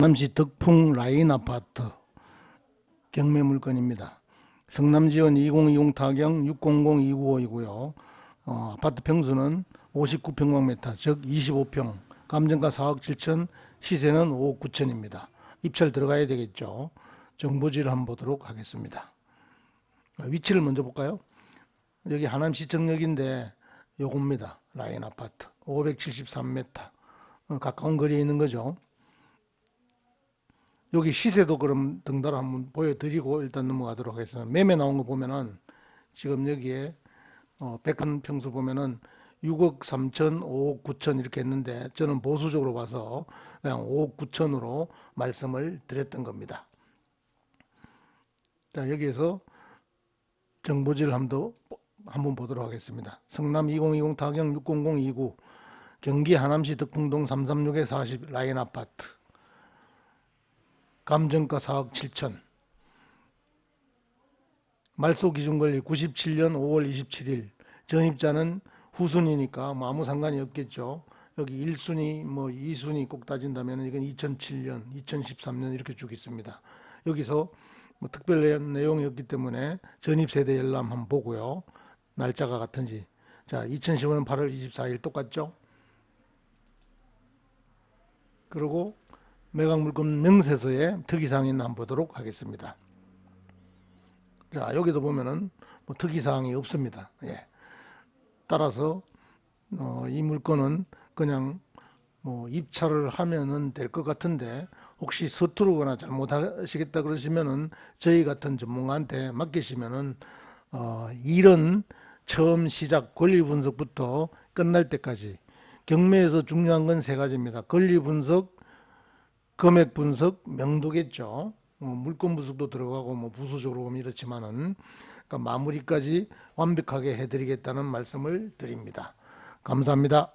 성남시 덕풍 라인 아파트 경매 물건입니다. 성남지원 2020 타경 600-295이고요. 어, 아파트 평수는 59평방미터, 즉 25평, 감정가 4억 7천, 시세는 5억 9천입니다. 입찰 들어가야 되겠죠. 정보지를 한번 보도록 하겠습니다. 어, 위치를 먼저 볼까요? 여기 하남시청역인데 요겁니다. 라인 아파트 573m 어, 가까운 거리에 있는 거죠. 여기 시세도 그럼 등달아 한번 보여드리고 일단 넘어가도록 하겠습니다. 매매 나온 거 보면은 지금 여기에 어, 백한 평수 보면은 6억 3천, 5억 9천 이렇게 했는데 저는 보수적으로 봐서 그냥 5억 9천으로 말씀을 드렸던 겁니다. 자 여기에서 정보지를 한번 보도록 하겠습니다. 성남 2020 타경 60029 경기 하남시 덕풍동 336에 40 라인 아파트 감정가 4억 7천 말소 기준 권리 97년 5월 27일 전입자는 후순위니까 뭐 아무 상관이 없겠죠. 여기 1순위 뭐 2순위 꼭 따진다면 이건 2007년 2013년 이렇게 쭉 있습니다. 여기서 뭐 특별 내용이 없기 때문에 전입세대 열람 한번 보고요. 날짜가 같은지 자 2015년 8월 24일 똑같죠? 그리고 매각물건 명세서에 특이사항이 한번 보도록 하겠습니다. 자 여기도 보면은 뭐 특이사항이 없습니다. 예. 따라서 어, 이 물건은 그냥 뭐 입찰을 하면은 될 것 같은데 혹시 서투르거나 잘못하시겠다 그러시면은 저희 같은 전문가한테 맡기시면은 어, 일은 처음 시작 권리 분석부터 끝날 때까지 경매에서 중요한 건 세 가지입니다. 권리 분석, 금액 분석, 명도겠죠. 어, 물건 분석도 들어가고 뭐 부수적으로 보면 이렇지만은 그러니까 마무리까지 완벽하게 해드리겠다는 말씀을 드립니다. 감사합니다.